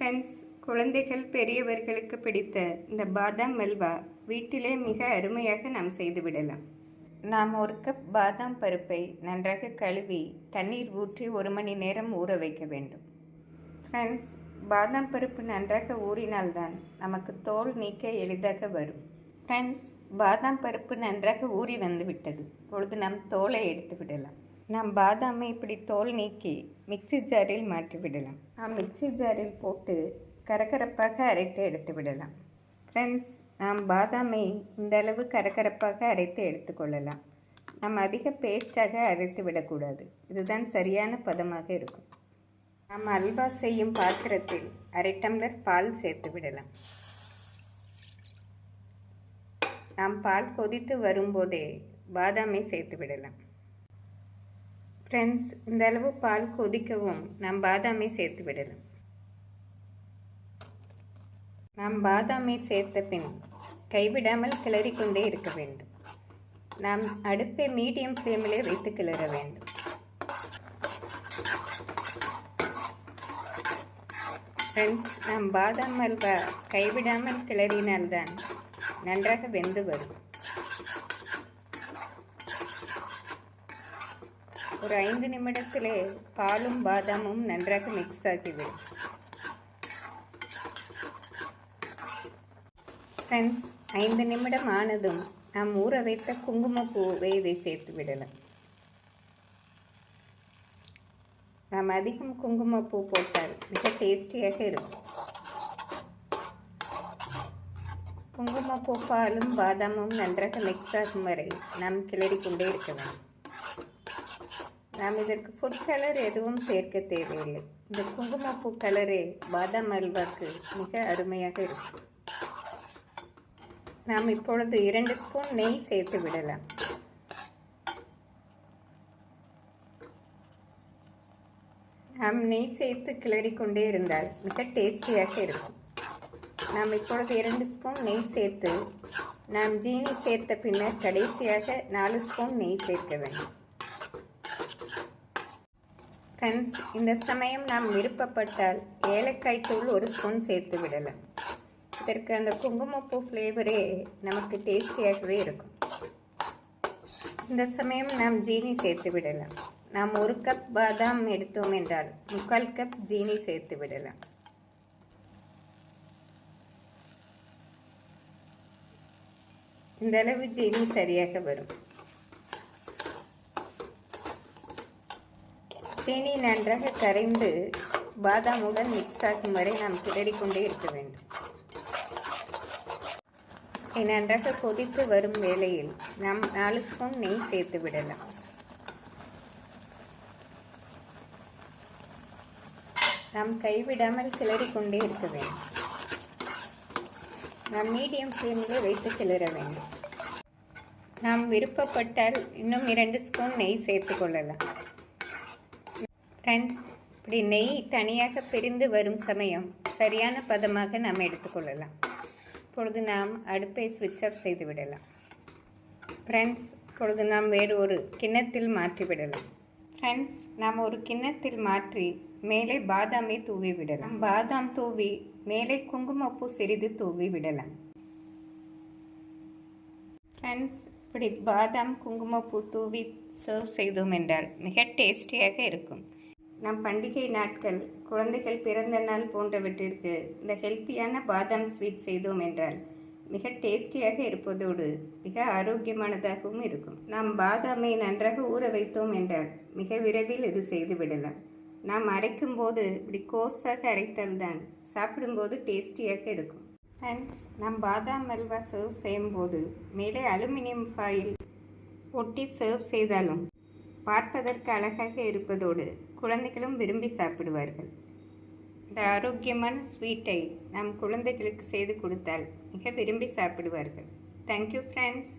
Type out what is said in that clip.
Friends குழந்தைகள் பெரியவர்களுக்கு பிடித்த இந்த பாதாம் அல்வா வீட்டிலே மிக அருமையாக நாம் செய்துவிடலாம் நாம் ஒரு கப் பாதாம் பருப்பை நன்றாக கழுவி தண்ணீர் ஊற்றி ஒரு மணி நேரம் ஊற வைக்க வேண்டும். ஃப்ரெண்ட்ஸ் பாதாம் பருப்பு நன்றாக ஊறினால்தான் நமக்கு தோல் நீக்க எளிதாக வரும். ஃப்ரெண்ட்ஸ் பாதாம் பருப்பு நன்றாக ஊறி வந்து விட்டது பொழுது நாம் தோலை எடுத்து விடலாம். நாம் பாதாமை இப்படி தோல் நீக்கி மிக்ஸி ஜாரில் மாற்றி விடலாம் மிக்சி மிக்ஸி ஜாரில் போட்டு கரகரப்பாக அரைத்து எடுத்து விடலாம். ஃப்ரெண்ட்ஸ் நாம் பாதாமை இந்த அளவு கரகரப்பாக அரைத்து எடுத்துக்கொள்ளலாம் நாம் அதிக பேஸ்டாக அரைத்து விடக்கூடாது. இதுதான் சரியான பதமாக இருக்கும். நாம் அல்வா செய்யும் பாத்திரத்தில் அரை டம்ளர் பால் சேர்த்து விடலாம். நாம் பால் கொதித்து வரும்போதே பாதாமை சேர்த்து விடலாம். ஃப்ரெண்ட்ஸ் இந்த அளவு பால் கொதிக்கவும். நாம் பாதாமை சேர்த்து விடலாம். நாம் பாதாமை சேர்த்த பின் கைவிடாமல் கிளறி கொண்டே இருக்க வேண்டும். நாம் அடுப்பை மீடியம் ஃப்ளேமில் வைத்து கிளற வேண்டும். ஃப்ரெண்ட்ஸ் நாம் பாதாம் அல்வா கைவிடாமல் கிளறினால்தான் நன்றாக வெந்து வரும். ஒரு ஐந்து நிமிடத்திலே பாலும் பாதாமும் நன்றாக மிக்ஸ் ஆகிவிடும் ஃப்ரெண்ட்ஸ் ஐந்து நிமிடம் ஆனதும் நாம் ஊற வைத்த குங்குமப்பூவை இதை சேர்த்து விடலாம். நாம் அதிகம் குங்குமப்பூ போட்டால் மிக டேஸ்டியாக இருக்கும். குங்குமப்பூ பாலும் பாதாமும் நன்றாக மிக்ஸ் ஆகும் வரை நாம் கிளறி கொண்டே இருக்க வேண்டும். நாம் இதற்கு ஃபுட் கலர் எதுவும் சேர்க்க தேவையில்லை. இந்த குங்குமப்பூ கலரே பாதாம் அல்வாக்கு மிக அருமையாக இருக்கும். நாம் இப்பொழுது இரண்டு ஸ்பூன் நெய் சேர்த்து விடலாம். நாம் நெய் சேர்த்து கிளறி கொண்டே இருந்தால் மிக டேஸ்டியாக இருக்கும். நாம் இப்பொழுது இரண்டு ஸ்பூன் நெய் சேர்த்து நாம் ஜீனி சேர்த்த பின்னர் கடைசியாக நாலு ஸ்பூன் நெய் சேர்க்க வேண்டும். ஃப்ரெண்ட்ஸ் இந்த சமயம் நாம் விருப்பப்பட்டால் ஏலக்காய் தூள் ஒரு ஸ்பூன் சேர்த்து விடலாம். இதற்கு அந்த குங்குமப்பூ ஃப்ளேவரே நமக்கு டேஸ்டியாகவே இருக்கும். இந்த சமயம் நாம் ஜீனி சேர்த்து விடலாம். நாம் ஒரு கப் பாதாம் எடுத்தோம் என்றால் முக்கால் கப் ஜீனி சேர்த்து விடலாம். இந்த அளவு ஜீனி சரியாக வரும். சீனி நன்றாக கரைந்து பாதாமுடன் மிக்ஸ் ஆகும் வரை நாம் கிளறி கொண்டே இருக்க வேண்டும். நன்றாக கொதித்து வரும் வேளையில் நாம் நாலு ஸ்பூன் நெய் சேர்த்து விடலாம். நாம் கைவிடாமல் கிளறி கொண்டே இருக்க வேண்டும். நாம் மீடியம் ஃப்ளேமில் வைத்து கிளற வேண்டும். நாம் விருப்பப்பட்டால் இன்னும் இரண்டு ஸ்பூன் நெய் சேர்த்து கொள்ளலாம். ஃப்ரெண்ட்ஸ் இப்படி நெய் தனியாக பிரிந்து வரும் சமயம் சரியான பதமாக நாம் எடுத்துக்கொள்ளலாம். இப்பொழுது நாம் அடுப்பை சுவிட்ச் ஆஃப் செய்து விடலாம். ஃப்ரெண்ட்ஸ் இப்பொழுது நாம் வேறு ஒரு கிண்ணத்தில் மாற்றி விடலாம். ஃப்ரெண்ட்ஸ் நாம் ஒரு கிண்ணத்தில் மாற்றி மேலே பாதாமை தூவி விடலாம். பாதாம் தூவி மேலே குங்குமப்பூ சிறிது தூவி விடலாம். ஃப்ரெண்ட்ஸ் இப்படி பாதாம் குங்குமப்பூ தூவி சர்வ் செய்தோம் என்றால் மிக டேஸ்டியாக இருக்கும். நம் பண்டிகை நாட்கள் குழந்தைகள் பிறந்த நாள் போன்றவற்றிற்கு இந்த ஹெல்த்தியான பாதாம் ஸ்வீட் செய்தோம் என்றால் மிக டேஸ்டியாக இருப்பதோடு மிக ஆரோக்கியமானதாகவும் இருக்கும். நாம் பாதாமை நன்றாக ஊற வைத்தோம் என்றால் மிக விரைவில் இது செய்து விடலாம். நாம் அரைக்கும் போது இப்படி கோர்ஸாக அரைத்தால்தான் சாப்பிடும்போது டேஸ்டியாக இருக்கும். ஃப்ரெண்ட்ஸ் நாம் பாதாம் அல்வா சர்வ் செய்யும் போது மேலே அலுமினியம் ஃபாயில் ஒட்டி சர்வ் செய்தாலும் பார்ப்பதற்கு அழகாக இருப்பதோடு குழந்தைகளும் விரும்பி சாப்பிடுவார்கள். இந்த ஆரோக்கியமான ஸ்வீட்டை நம் குழந்தைகளுக்கு செய்து கொடுத்தால் மிக விரும்பி சாப்பிடுவார்கள். Thank you friends